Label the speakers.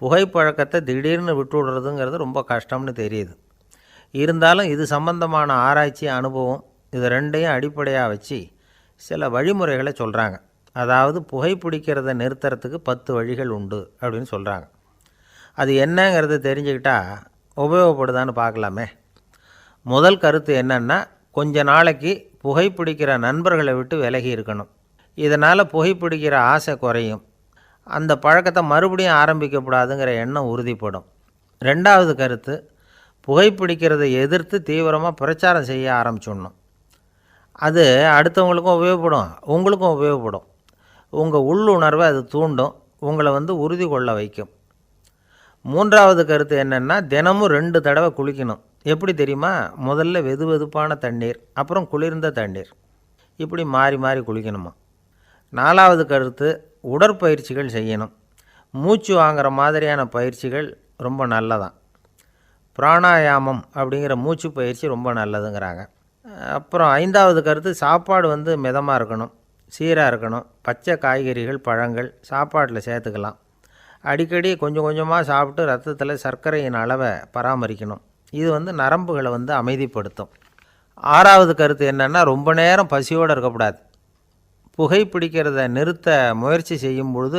Speaker 1: புகைப்பழக்கத்தை திடீர்னு விட்டுவிடுறதுங்கிறது ரொம்ப கஷ்டம்னு தெரியுது. இருந்தாலும் இது சம்பந்தமான ஆராய்ச்சி அனுபவம் இது ரெண்டையும் அடிப்படையாக வச்சு சில வழிமுறைகளை சொல்கிறாங்க அதாவது புகைப்பிடிக்கிறத நிறுத்துறதுக்கு பத்து வழிகள் உண்டு அப்படின்னு சொல்கிறாங்க அது என்னங்கிறத தெரிஞ்சுக்கிட்டா உபயோகப்படுதான்னு பார்க்கலாமே. முதல் கருத்து என்னென்னா கொஞ்ச நாளைக்கு புகைப்பிடிக்கிற நண்பர்களை விட்டு விலகி இருக்கணும். இதனால் புகைப்பிடிக்கிற ஆசை குறையும். அந்த பழக்கத்தை மறுபடியும் ஆரம்பிக்கக்கூடாதுங்கிற எண்ணம் உறுதிப்படும். ரெண்டாவது கருத்து புகைப்பிடிக்கிறதை எதிர்த்து தீவிரமாக பிரச்சாரம் செய்ய ஆரம்பிச்சிடணும். அது அடுத்தவங்களுக்கும் உபயோகப்படும் உங்களுக்கும் உபயோகப்படும். உங்கள் உள்ளுணர்வை அது தூண்டும் உங்களை வந்து உறுதி கொள்ள வைக்கும். மூன்றாவது கருத்து என்னென்னா தினமும் ரெண்டு தடவை குளிக்கணும். எப்படி தெரியுமா? முதல்ல வெது வெதுப்பான தண்ணீர் அப்புறம் குளிர்ந்த தண்ணீர். இப்படி மாறி மாறி குளிக்கணுமா? நாலாவது கருத்து உடற்பயிற்சிகள் செய்யணும். மூச்சு வாங்குற மாதிரியான பயிற்சிகள் ரொம்ப நல்லதான். பிராணாயாமம் அப்படிங்கிற மூச்சு பயிற்சி ரொம்ப நல்லதுங்கிறாங்க. அப்புறம் ஐந்தாவது கருத்து சாப்பாடு வந்து மிதமாக இருக்கணும் சீராக இருக்கணும். பச்சை காய்கறிகள் பழங்கள் சாப்பாட்டில் சேர்த்துக்கலாம். அடிக்கடி கொஞ்சம் கொஞ்சமாக சாப்பிட்டு ரத்தத்தில் சர்க்கரையின் அளவை பராமரிக்கணும். இது வந்து நரம்புகளை வந்து அமைதிப்படுத்தும். ஆறாவது கருத்து என்னென்னா ரொம்ப நேரம் பசியோடு இருக்கக்கூடாது. புகைப்பிடிக்கிறத நிறுத்த முயற்சி செய்யும் பொழுது